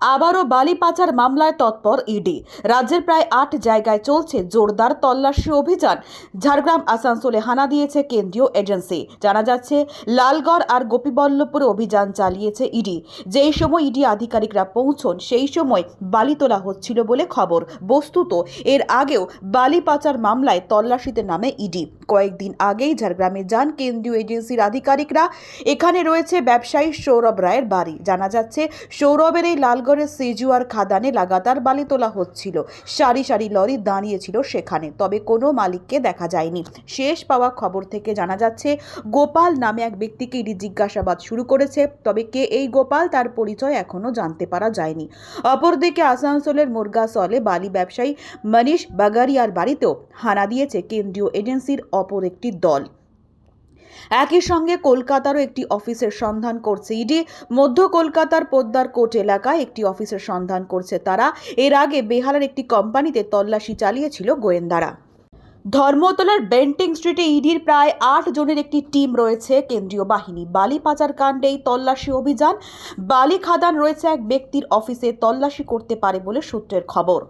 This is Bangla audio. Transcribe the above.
আবারও বালি পাচার মামলায় তৎপর ইডি। রাজ্যের প্রায় আট জায়গায় চলছে জোরদার তল্লাশি অভিযান। ঝাড়গ্রাম, আসানসোলে হানা দিয়েছে কেন্দ্রীয় এজেন্সি। জানা যাচ্ছে, লালগড় আর গোপীবল্লভপুরে অভিযান চালিয়েছে ইডি। যেই সময় ইডি আধিকারিকরা পৌঁছন, সেই সময় বালি তোলা হচ্ছিল বলে খবর। বস্তুত, এর আগেও বালি পাচার মামলায় তল্লাশিতে নামে ইডি। কয়েকদিন আগেই ঝাড়গ্রামে যান কেন্দ্রীয় এজেন্সির আধিকারিকরা। এখানে রয়েছে ব্যবসায়ী সৌরভ রায়ের বাড়ি। জানা যাচ্ছে, সৌরভের এই লালগড়ের সেজুয়ার খাদানে লাগাতার বালি তোলা হচ্ছিল। সারি সারি লরি দাঁড়িয়েছিল সেখানে, তবে কোনো মালিককে দেখা যায়নি। শেষ পাওয়া খবর থেকে জানা যাচ্ছে, গোপাল নামে এক ব্যক্তিকে ইডি জিজ্ঞাসাবাদ শুরু করেছে, তবে কে এই গোপাল তার পরিচয় এখনও জানতে পারা যায়নি। অপরদিকে আসানসোলের মুরগাসলে বালি ব্যবসায়ী মনীষ বাগারিয়ার বাড়িতেও হানা দিয়েছে কেন্দ্রীয় এজেন্সির অপর একটি দল। একই সঙ্গে কলকাতারও একটি অফিসের সন্ধান করছে ইডি মধ্য কলকাতার পোদ্দার কোট এলাকায় একটি অফিসের সন্ধান করছে তারা। এর আগে বেহালার একটি কোম্পানিতে তল্লাশি চালিয়েছিল গোয়েন্দারা। ধর্মতলার বেন্টিং স্ট্রিটে ইডির প্রায় আট জনের একটি টিম রয়েছে কেন্দ্রীয় বাহিনী। বালি পাচার কাণ্ডে এই তল্লাশি অভিযান। বালি খাদান রয়েছে এক ব্যক্তির অফিসে তল্লাশি করতে পারে বলে সূত্রের খবর।